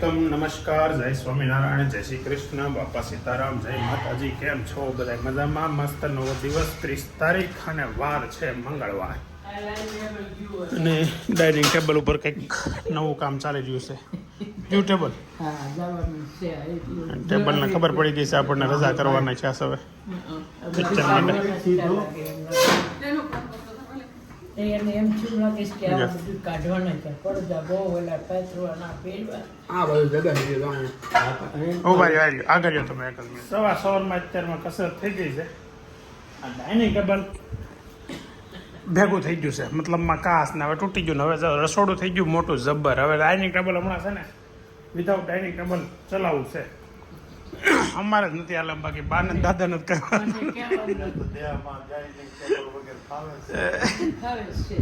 Welcome નમસ્કાર જય સ્વામિનારાયણ જય શ્રી કૃષ્ણ બાપા સીતારામ જય માતાજી કેમ છો? બધા મજામાં? મસ્ત નવો દિવસ ત્રીસ તારીખ અને વાર છે મંગળવાર. અને ડાઇનિંગ ટેબલ ઉપર કંઈક નવું કામ ચાલી રહ્યું છે. ક્યુ ટેબલ. ટેબલને ખબર પડી ગઈ છે આપણને રજા કરવાના છે હવે પિક્ચર માટે એ એને એમ થયું લાગે છે કે આ બધું કાઢવાના છે. પડદા બહુ ઓલા પાથરવાના પહેરવા. આ બધું જગા છે ગામ ઊભા રહ્યો. આવ્યો આગળ રહ્યો તમે આગળ. સવારમાં અત્યારમાં કસરત થઈ ગઈ છે. આ ડાઇનિંગ ટેબલ ભેગું થઈ ગયું છે. મતલબમાં કાસ ને હવે તૂટી ગયું ને હવે રસોડું થઈ ગયું મોટું જબ્બર. હવે ડાઇનિંગ ટેબલ હમણાં છે ને વિધાઉટ ડાઇનિંગ ટેબલ ચલાવવું છે. અમારે જ નથી હાલે બાકી બા ને દાદા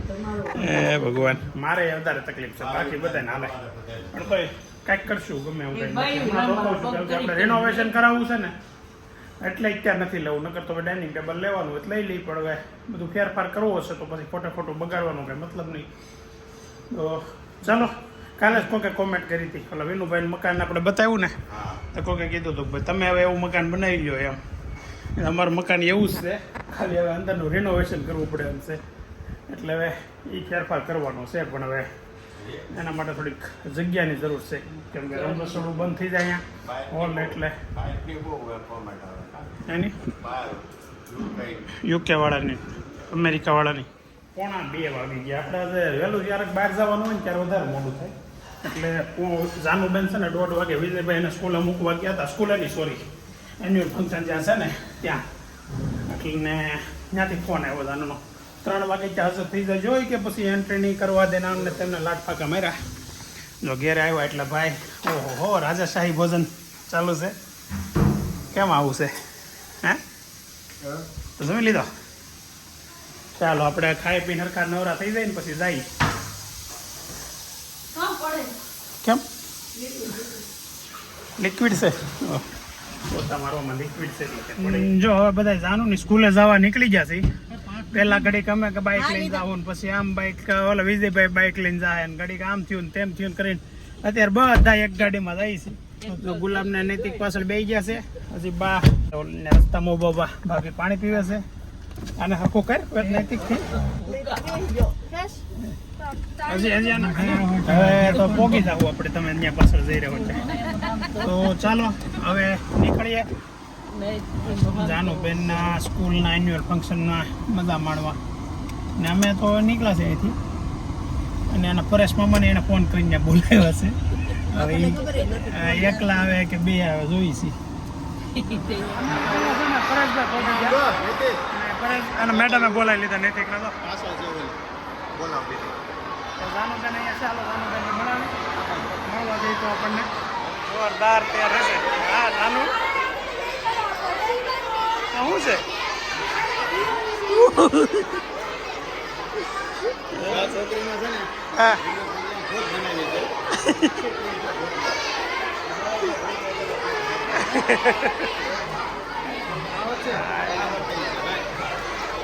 તમારો. એ ભગવાન. મારે વધારે તકલીફ છે બાકી બધાને હાલે. પણ કોઈ કાંઈક કરશું ગમે એવું કઈ ના, આપણે રેનોવેશન કરાવવું છે ને એટલે અત્યારે નથી લેવું. નકર તો ડાઇનિંગ ટેબલ લેવાનું એટલે લઈ લઈ પણ હવે બધું ફેરફાર કરવો હશે તો પછી ખોટે ખોટું બગાડવાનું કઈ મતલબ નહીં. તો ચાલો કાલે જ કોકે કોમેન્ટ કરી હતી. ઓલા વિનુભાઈ મકાન આપણે બતાવ્યું ને. તો કોકે કીધું હતું ભાઈ, તમે હવે એવું મકાન બનાવી લો એમ. અમારું મકાન એવું જ છે, ખાલી હવે અંદરનું રિનોવેશન કરવું પડે એમ છે. એટલે હવે એ ફેરફાર કરવાનો છે, પણ હવે એના માટે થોડીક જગ્યાની જરૂર છે. કેમ કે રમરસોડું બંધ થઈ જાય અહીંયા હોલ એટલે. એની? યુકે વાળાની, અમેરિકા વાળાની. પોણા બે વાગી ગયા? આપણે આજે વહેલું જ્યારે બહાર જવાનું હોય ને ત્યારે વધારે મોડું થાય. એટલે હું જાનુબેન છે ને દોઢ વાગે વિજયભાઈ એને સ્કૂલે મૂકવા ગયા હતા. સ્કૂલે નહીં સોરી એન્યુઅલ ફંક્શન જ્યાં છે ને ત્યાં. એટલે ને ત્યાંથી ફોન આવ્યો જાનુનો ત્રણ વાગે ત્યાં હાજર થઈ જાય. જોઈ કે પછી એન્ટ્રી નહીં કરવા દેના અમને તેમને લાટફાકા માર્યા. જો ઘેરે આવ્યા એટલે ભાઈ ઓહો હો રાજાશાહી ભોજન ચાલુ છે. કેમ આવું છે? હે. તો જમી લીધો? ચાલો આપણે ખાઈ પીને હરખા નવરા થઈ જાય ને પછી જાય. કેમ? લિક્વિડ છે. જો હવે બધા જાનું ની સ્કૂલે જવા નીકળી ગયા છે. પેલા ઘડીક અમે કે બાઇક લઈને જાવ પછી આમ બાઇક ઓલા વિજયભાઈ બાઇક લઈને જાય ને ઘડીક આમ થયું ને તેમ થયું કરીને અત્યારે બધા એક ગાડીમાં જાય છે. તો ગુલાબ ને નૈતિક પાછળ બેસી ગયા છે. હજી બા ઓલને રસ્તામાં બાબા ભાભી પાણી પીવે છે. અને હકો કર નૈતિકથી? હવે તો પોગી જાવ આપણે તમે અહીંયા પાછળ જઈ રહ્યો છે. તો ચાલો હવે નીકળીએ. જાનું બેનના સ્કૂલના એન્યુઅલ ફંક્શનના મજા માણવા. ને અમે તો નીકળ્યા છે અહીંથી. અને એના પરેશ મામાને એને ફોન કરીને બોલાવ્યા છે. હવે એકલા આવે કે બે આવે જોઈ છે. અને મેડમે બોલાવી લીધા નૈતિક તો જાનુબેન અહીંયા ચાલો જાનુબેનને મળાવે. મળવા જઈએ તો આપણને. જોરદાર તૈયાર રહેશે હા જાનુ શું છે? હા.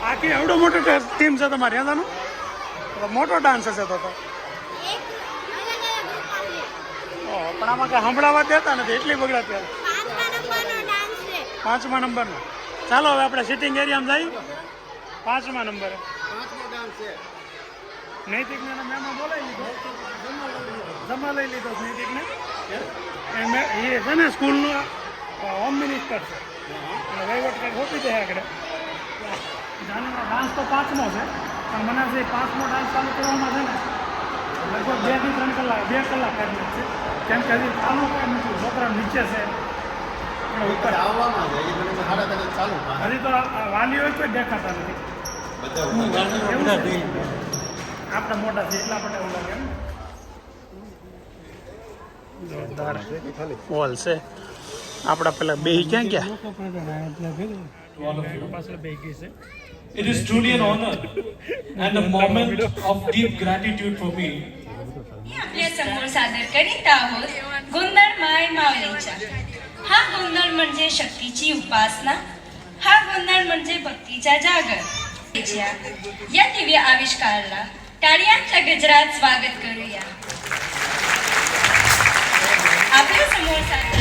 આખી એવડો મોટો ટીમ છે તમારે હા જાનુ તો મોટો ડાન્સ હશે તો તો. ઓહો, પણ આમાં કઈ સંભળાવા દેતા નથી. એટલી બગડાતી હતી. પાંચમા નંબરનો ચાલો હવે આપણે સિટિંગ એરિયામાં જઈએ. પાંચમા નંબરે. નૈતિકને એના મેમમાં બોલાવી લીધો. જમા લઈ લીધો નૈતિકને. એ મે- એ છે ને સ્કૂલનો હોમ મિનિસ્ટર છે. વહીવટ કંઈક ગોપી દે આગળ. જાનીનો ડાન્સ તો પાંચમો છે. પણ મને જે પાંચમો ડાન્સ ચાલુ કરવામાં છે ને લગભગ બેથી ત્રણ કલાક બે કલાક કાઢી છે. કેમ કે હજી ચાલુ કાંઈ નથી છોકરા નીચે છે. ઉપર આવવામાં છે ચાલુ હજી તો આ હોય તો દેખાતા નથી. આપણે મોટા છે એટલા માટે એવું લાગે જોરદાર હોલ છે. આપણા પેલા બે ક્યાં ગયા? પાછળ બે ગઈ છે. It is truly an honor and a moment of deep gratitude for me. सादर करीत आहोत हा गोंधळ म्हणजे शक्तीची उपासना. हा गोंधळ म्हणजे भक्तीचा जागर. या दिव्य आविष्काराला टाळ्यांच्या गजरात स्वागत करूया. आपल्यासमोर सादर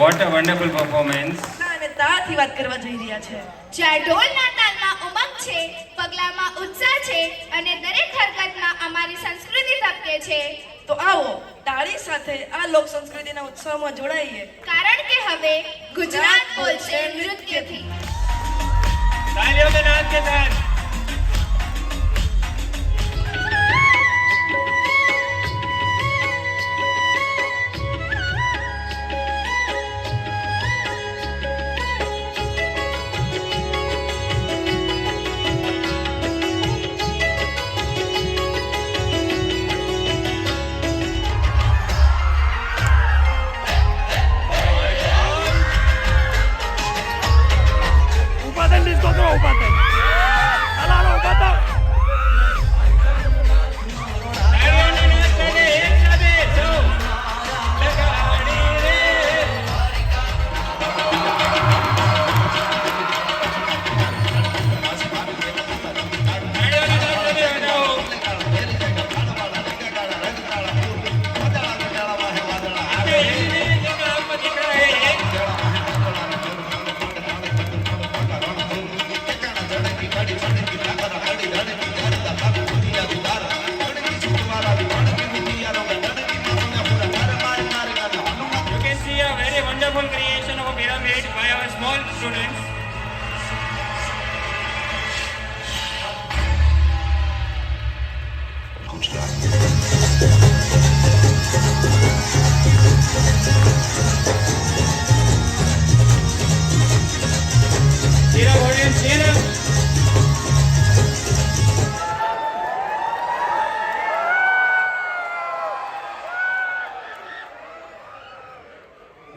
વોટ અ વન્ડરફુલ પરફોર્મન્સ અને તાથી વાત કરવા જઈ રહ્યા છે. જ્યાં ઢોલના તાલમાં ઉમંગ છે પગલામાં ઉત્સાહ છે અને દરેક હરકતમાં અમારી સંસ્કૃતિ ધબકે છે. તો આવો તાળી સાથે આ લોક સંસ્કૃતિના ઉત્સવમાં જોડાઈએ. કારણ કે હવે ગુજરાત બોલશે નૃત્યથી. તાળીઓ કે કે સાથ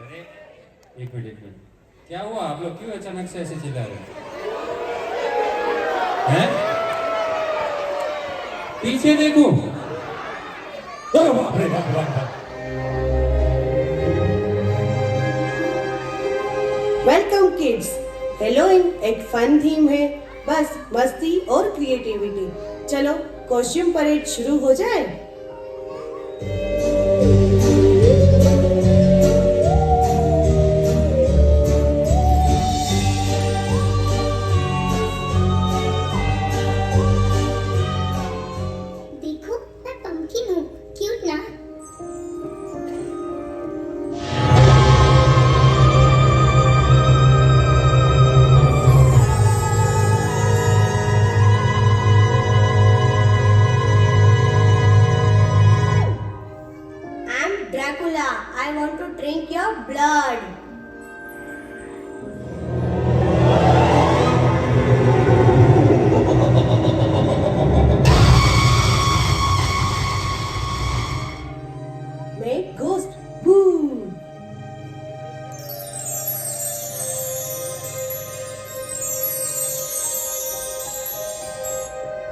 अरे एक मिनट एक मिनट। क्या हुआ? आप लोग क्यों अचानक से ऐसे चिल्ला रहे हैं? पीछे देखो। वेलकम किड्स हेलोइन एक फन थीम है। बस मस्ती और क्रिएटिविटी चलो कॉस्ट्यूम परेड शुरू हो जाए।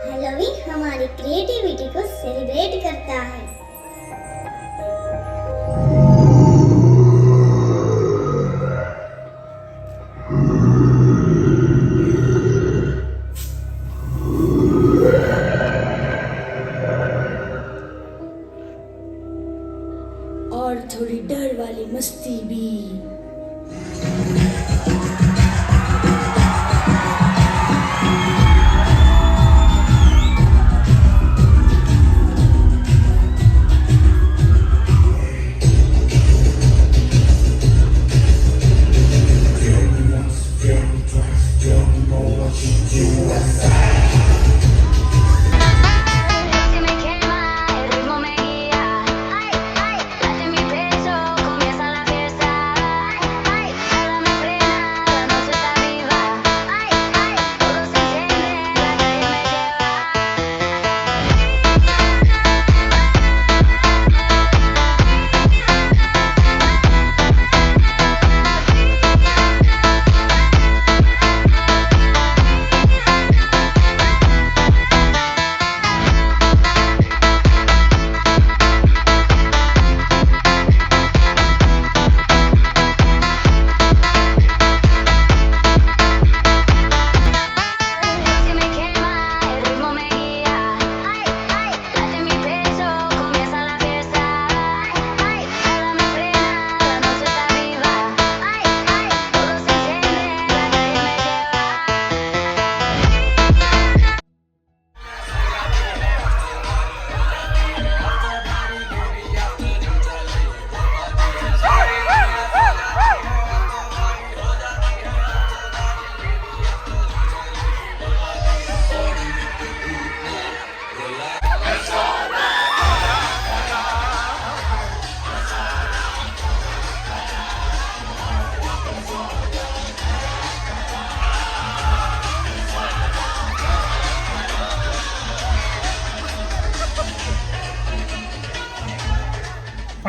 हेलोवीन हमारी क्रिएटिविटी को सेलिब्रेट करता है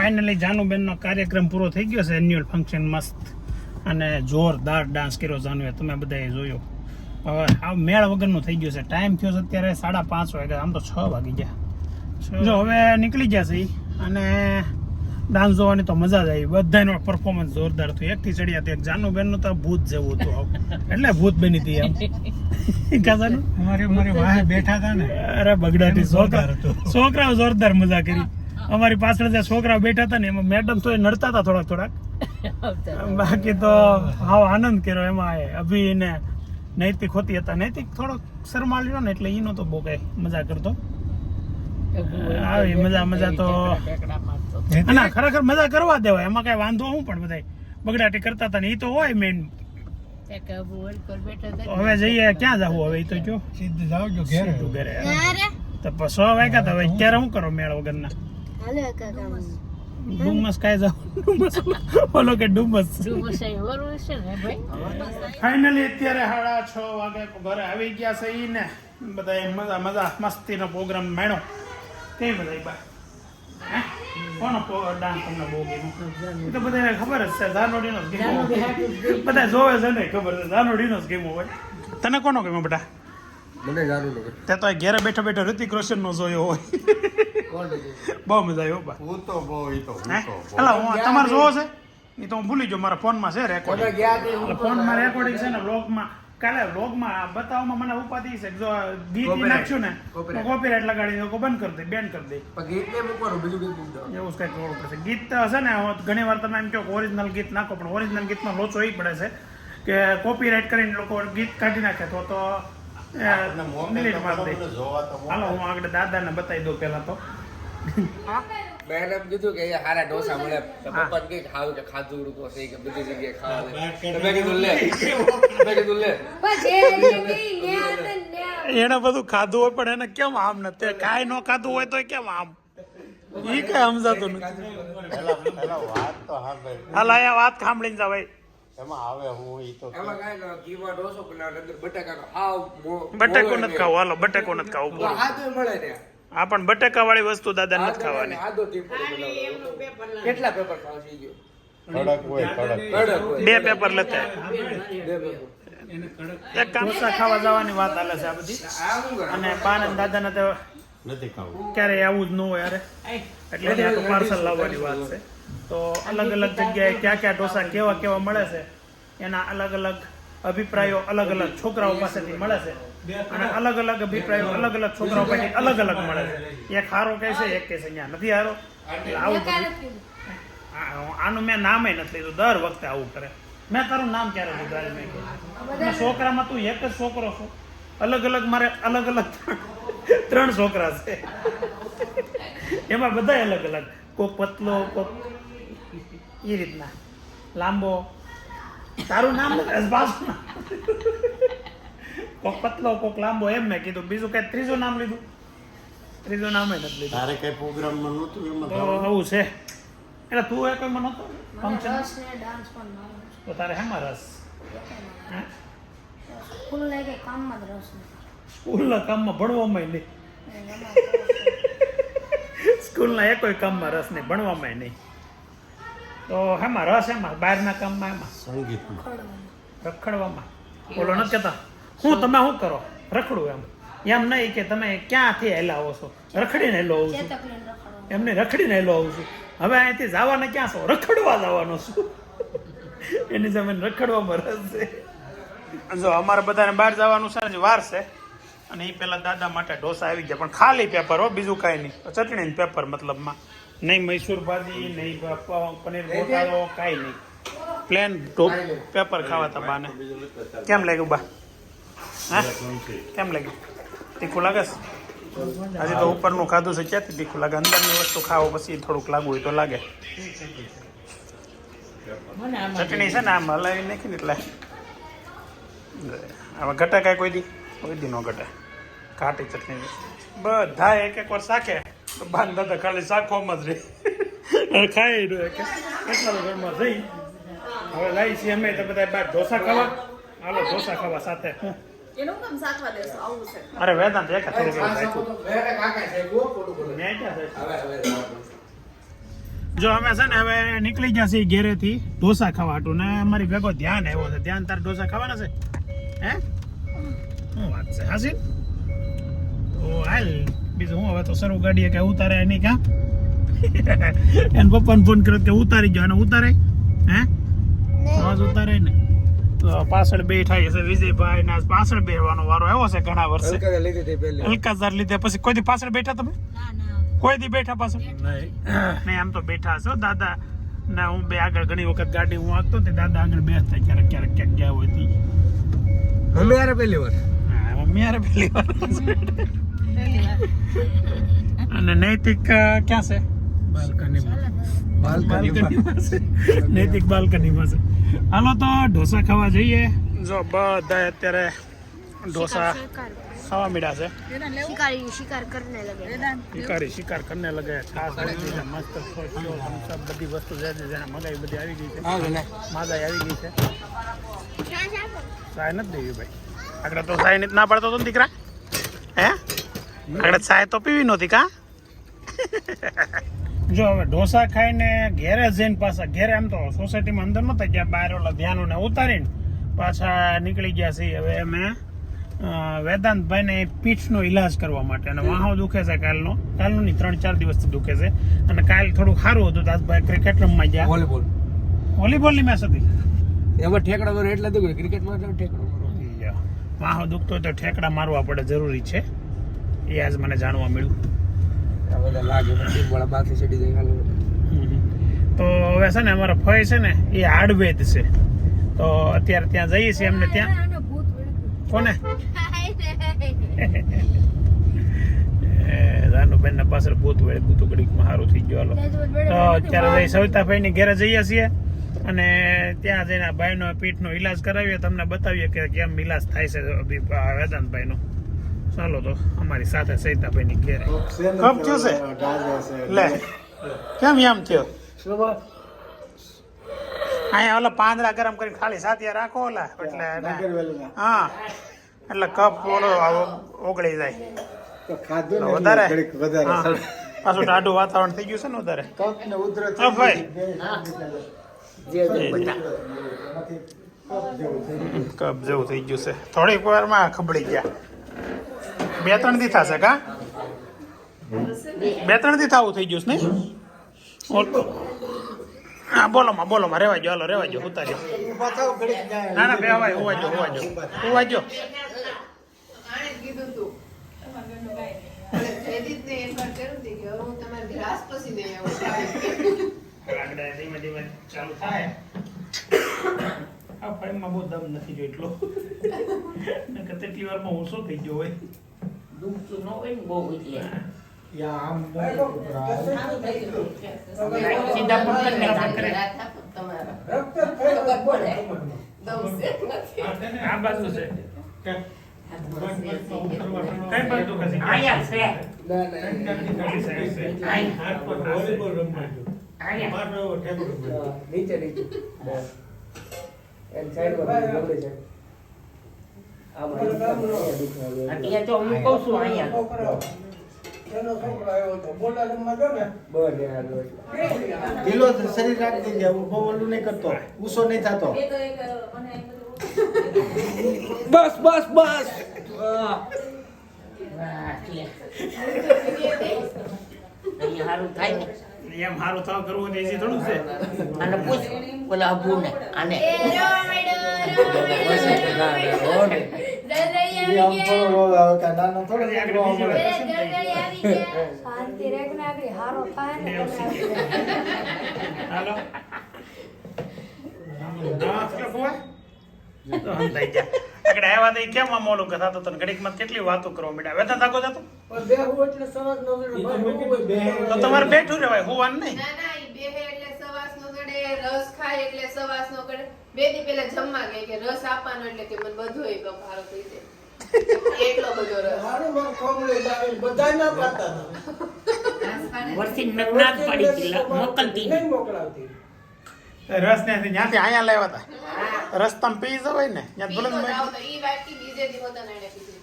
ફાઇનલી જાનુબેનનો કાર્યક્રમ પૂરો થઈ ગયો છે. એન્યુઅલ ફંક્શન મસ્ત અને જોરદાર ડાન્સ કર્યો જાનુએ. તમે બધાએ જોયો. હવે આ મેળ વગરનું થઈ ગયું છે. ટાઈમ થયો છે અત્યારે સાડા પાંચ વાગ્યા. આમ તો છ વાગી ગયા. જો હવે નીકળી ગયા છે અને ડાન્સ જોવાની તો મજા જ આવી. બધાનો પરફોર્મન્સ જોરદાર થયું. એકથી ચડ્યા એક જાનુબેનનું તો ભૂત જેવું હતું એટલે ભૂત બની હતી એમ. કાજાનું અમારી મારી વાહે બેઠા હતા ને. અરે બગડાટી જોરદાર છોકરા હતું. છોકરાઓ જોરદાર મજા કરી. અમારી પાછળ જે છોકરા બેઠા હતા ને એમાં મેડમ તો એ નડતા હતા થોડાક થોડાક. બાકી તો હાવ આનંદ કર્યો એમાં એ અભી ને નૈતિક હોતી હતા. નૈતિક થોડોક શરમાળ્યો ને એટલે એનો તો બહુ કઈ મજા કરતો. આવી મજા મજા તો ના ખરેખર મજા કરવા દેવાય. એમાં કઈ વાંધો હું પણ બધાય બગડાટી કરતા હતા ને એ તો હોય મેન હવે જઈએ ક્યાં જવું હવે? એ તો જો. સીધું જાવ જો ઘેર. તો પછી સો વાગ્યા હતા હવે અત્યારે શું કરો મેળ વગરના? ડુમસ કાય જાવ ડુમસ બોલો કે ડુમસ ડુમસ છે ને ફાઇનલી અત્યારે સાડા છ વાગે ઘરે આવી ગયા છે ઈ ને બધા મજા મજા મસ્તીનો પ્રોગ્રામ માણ્યો તે બધા બા? હે? કોનો ડાન્સ તમને બહુ ગમ્યો? તો બધાને ખબર જ છે ઝાનોડીનો જ ગેમ બધા જોવે છે ને ખબર છે ઝાનોડીનો જ ગેમ હોય. તને કોનો ગમ્યો બેટા? મને સારું લાગે તે તો ઘેરે બેઠા બેઠા ઋતિક રોશન નો જોયો હોય. બહુ મજા આવી બા. હું તો બહુ ઈ તો હે હું? તો અલા હું તમારે જોવો છે? એ તો હું ભૂલી ગયો મારા ફોનમાં છે રેકોર્ડિંગ ફોનમાં રેકોર્ડિંગ છે. ને વ્લોગમાં કાલે વ્લોગમાં બતાવવામાં મને ઉપાધિ છે જો ગીત નાખશું ને. કોપીરાઇટ લગાડી દો બંધ કરી દે બેન કરી દે. પણ ગીત ને મૂકવાનું બીજું ગીત મૂકી એવું જ કંઈક કરવું પડશે. ગીત તો હશે ને ઘણી વાર તમે એમ કહો ઓરિજિનલ ગીત નાખો પણ ઓરિજિનલ ગીતમાં લોચો એ પડે છે કે કોપીરાઈટ કરીને લોકો ગીત કાઢી નાખે તો તો હાલો હું આગળ દાદાને બતાવી દઉં પહેલા તો. મેં એમ કીધું કે હારા ઢોસા મળે. પપ્પા કે ખાવ કે ખાધું છે કે બધી જગ્યાએ ખાવા મેં કીધું લે. મેં કીધું લે. એને બધું ખાધું હોય પણ એને કેમ આમ નથી કાંઈ ન ખાધું હોય તો કેમ આમ? એ કઈ સમજાતું નથી. પેલા પેલા વાત તો હા હાલ અહીંયા વાત સાંભળીને ભાઈ. એમાં આવે હું ઈ તો એમાં કાઈ ના ઘીમાં ઢોસો બનાવે અંદર બટાકા હાવ બટેકો નથી ને. હાલો બટેકો નથી ખાવ તો હા તો મળે ને. આ પણ બટેકા વાળી વસ્તુ દાદા નથી ખાવાની. કેટલા પેપર ખાવ થઈ ગયો કડક હોય કડક. કડક બે પેપર લેતા બે એક કામ ખાવા જવાની વાત હાલે છે આ બધી. અને પાન અને દાદાને તો નથી ખાવું. ક્યારેય આવું જ ન હોય અરે એટલે પાર્સલ લાવવાની વાત છે. તો અલગ અલગ જગ્યાએ ક્યાં ક્યાં ઢોસા કેવા કેવા મળે છે એના અલગ અલગ અભિપ્રાયો અલગ અલગ છોકરાઓ પાસેથી મળે છે. અને અલગ અલગ અભિપ્રાયો અલગ અલગ છોકરાઓ પાસેથી અલગ અલગ મળે છે. એક હારો કહે છે એક કહે છે અહીંયા નથી હારો. આવું આનું મેં નામે નથી લીધું દર વખતે આવું કરે. મેં તારું નામ ક્યારે મેં છોકરામાં તું એક જ છોકરો છો. અલગ અલગ મારે અલગ અલગ ત્રણ છોકરા છે. એમાં બધા અલગ અલગ. કોઈ પતલો કોક એ રીતના. લાંબો. તારું નામ નથી કોક પતલો કોક લાંબો એમ મેં કીધું. બીજું કઈ ત્રીજું નામ લીધું? ત્રીજું નામ નથી લીધું. તારે કઈ પ્રોગ્રામમાં નહોતું એમાં આવું છે. એટલે તું એ કોઈ માં નહોતો ફંક્શન? તો તારે હેમાં રસ? હે? સ્કૂલના કામમાં ભણવામાં નહીં. સ્કૂલના એ કોઈ કામમાં રસ નહીં ભણવામાં નહીં. તો હેમાં રસ એમાં બહારના કામમાં એમાં સંગીતમાં. રખડવામાં. બોલો નથી કહેતા હું તમે શું કરો? રખડું એમ. એમ નહીં કે તમે ક્યાંથી હેલા આવો છો? રખડીને હેલો આવું છું. એમને રખડીને હેલો આવું છું. હવે અહીંથી જવાના ક્યાં છો? રખડવા જવાનો છું. એની સામે રખડવામાં રસ છે. જો અમારે બધાને બહાર જવાનું છે ને વાર છે. અને એ પેલા દાદા માટે ઢોસા આવી ગયા પણ ખાલી પેપર હો બીજું કાંઈ નહીં. ચટણી પેપર મતલબમાં. નહીં મૈસૂર ભાજી નહીં પનીર ગોટાળો કાંઈ નહીં. પ્લેન ટોપ પેપર ખાવા તા બાને. કેમ લાગ્યું બા? હા? કેમ લાગ્યું? તીખું લાગે હજી તો ઉપરનું ખાધું છે ક્યાંથી તીખું લાગે? અંદરની વસ્તુ ખાવો પછી થોડુંક લાગુ હોય તો લાગે. ચટણી છે ને આમ હલાવી નાખી ને એટલે. હવે ઘટા કાંઈ કોઈ દી? કોઈ દી ન ઘટે. ઘાટી ચટણી. બધા એક એક વાર શાકે. તો બાન દાદા ખાલી શાખોમાં જ રહી. ખાઈ રહ્યો કે એટલા તો ઘરમાં જઈ? હવે લાવી છીએ અમે તો બધા બાર ઢોસા ખાવા. હાલો ઢોસા ખાવા સાથે. અરે વેદાંત એક જો અમે છે ને હવે નીકળી ગયા છીએ ઘેરેથી ઢોસા ખાવા હતું ને અમારી ભેગો ધ્યાન આવ્યો છે. ધ્યાન તાર ઢોસા ખાવાના છે? હે? શું વાત છે? હાસી? ઓ હાલ. બીજું હું હવે તો સર ગાડીએ કે ઉતારે નહીં કા એને પપ્પાને ફોન કર્યો કે ઉતારી જાઓ અને ઉતારે? હે? સમાજ ઉતારે ને? તો પાછળ બેઠા છે વિજયભાઈ ના પાછળ બેહવાનો વારો આવ્યો છે ઘણા વર્ષે. હલકા લીધી હતી પહેલી હલકા ઝાર લીધે પછી કોઈ દી પાછળ બેઠા તમે? કોઈ દી બેઠા પાછળ? નહીં. આમ તો બેઠા છો. દાદા ને હું બે આગળ ઘણી વખત ગાડી હું આંકતો તે દાદા આગળ બેસતા ક્યારેક ક્યારેક ક્યાંક ગયા હોય તી. મમ્મી યાર પહેલી વાર. હા, મમ્મી હારે પહેલી વાર. અને નૈતિક ક્યાં છે? નૈતિક બાલ્કનીમાં પાસે હાલો તો ઢોસા ખાવા જઈએ. જો બધા અત્યારે ઢોસા ખાવા મીડા છે. શિકારી શિકાર કરને લગે. શિકારી શિકાર કરને લગે. ખાસ આવી ગઈ છે મસ્ત બધી વસ્તુ જે છે જેને મગાઈ બધી આવી ગઈ છે. માગાઈ આવી ગઈ છે. સાય નથી દેવી ભાઈ. આગળ તો સાય નથી ના પડતો તો દીકરા. હે? આગળ ચાય તો પીવી નહોતી કા? જો હવે ઢોસા ખાઈને ઘેરે જઈને પાછા ઘેરે એમ તો સોસાયટીમાં અંદર નહોતા ગયા બહાર ઓલા ધ્યાનોને ઉતારીને પાછા નીકળી ગયા છીએ. હવે અમે વેદાંતભાઈને પીઠનો ઈલાજ કરવા માટે. અને વાહો દુખે છે કાલનો. કાલનો નહીં ત્રણ ચાર દિવસથી દુખે છે. અને કાલ થોડું સારું હતું દાસભાઈ ક્રિકેટ રમવા ગયા. વોલીબોલ. વોલીબોલની મેચ હતી. એમાં ઠેકડા તો એટલે દુખે. ક્રિકેટમાં ઠેકડો મારો. વાહો દુખતો હોય તો ઠેકડા મારવા પડે જરૂરી છે. એ આજ મને જાણવા મળ્યું. તો હવે છે ને અમારા ફય છે ને એ હાડવેદ છે. તો અત્યારે ત્યાં જઈએ છીએ એમને ત્યાં. કોને? રાનુબેન ના પાછળ ભૂત વળે તો ઘડીકમાં સારું થઈ ગયું હાલો. તો અત્યારે જઈ સવિતાભાઈ ની ઘરે જઈએ છીએ અને ત્યાં જઈને આ ભાઈનો પીઠનો ઈલાજ કરાવીએ તમને બતાવીએ કે કેમ ઈલાજ થાય છે વેદાંતભાઈનો. ચાલો તો અમારી સાથે સવિતાભાઈ ની ઘેરે કપ થયો છે? લે. કેમ એમ થયો? અહીંયા ઓલા પાંદડા ગરમ કરીને ખાલી સાથિયા રાખો ઓલા એટલે હા. એટલે કપ ઓલો ઓગળી જાય. તો વધારે. પાછું ટાઢું વાતાવરણ થઈ ગયું છે ને વધારે. હા. ભાઈ કપ જેવું થઈ ગયું છે. થોડીક વારમાં ખબડી ગયા. બે ત્રણ દી થશે કા? બે ત્રણ દી થવું થઈ ગયું નહીં હા, બોલો માં બોલો માં રેવા જો હાલો રેવા જો ઉતાર્યો ના ના, બે હવાય હોવાજો જો હોવા જો હોવા જો આગળ ધીમે ધીમે ચાલુ થાય. આ ફાઇલમાં બહુ દમ નથી જો એટલો. નકર તેટલી વારમાં હું શું થઈ ગયો હોય. દુખતું ન હોય ને બહુ એટલે. આ બાજુ છે. કઈ બાજુ. નીચે નીચે. એન સાઈડ પર ગમે છે. દુખે તો હું કહું છું અહીંયા. ઢીલો શરીર રાખી દેજે ઊભો ઓલું નહીં કરતો ગુસ્સો નહીં થતો. બસ બસ બસ. વાહ, અહીંયા સારું થાય. એમ હારું થાવ કરવું ને easy થોડું છે. અને પૂછ બોલા અબુ આને. ના ના હો ને. એ આમ થોડો રોગ આવે કે નાનો થોડો પછી આગળ રોગ બીજી મળે. હાલો. હા, ફોન? તો હંધાઈ ગયા. આગળ આવ્યા તો કેમ આમ ઓલું કથા તો તને ઘડીકમાં કેટલી વાતો કરવા માંડ્યા? વેતન થાકો જતો? તો તમારે બેઠું રહેવાય હોવાનું નહીં? રસ ખાય એટલે સવાસ નો કરે બે દી પેલા જમવા ગઈ કે રસ આપવાનો એટલે કે મને બધો એક ભારો થઈ જાય. એટલો બધો રસ. વર્ષી નકનાક પડી મોકલતી નહીં. રસ ને ત્યાંથી અહીંયા લેવા હતા રસ્તામાં પી જવાય ને ત્યાં ભલે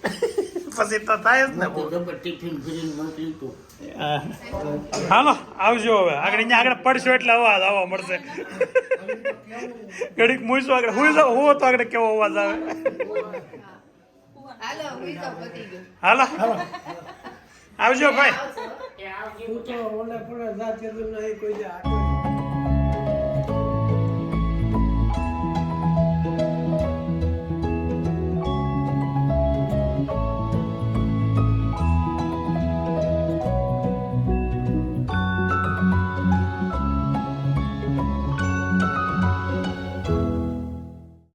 પછી તો થાય જ ને. હાલો આવજો હવે. આગળ અહીંયા આગળ પડશો એટલે અવાજ આવવા મળશે. ઘડીક મૂઈશું આગળ. હું હું તો આગળ કેવો અવાજ આવે? હાલો હુઈ તો પતી ગયું. હાલો. આવજો ભાઈ.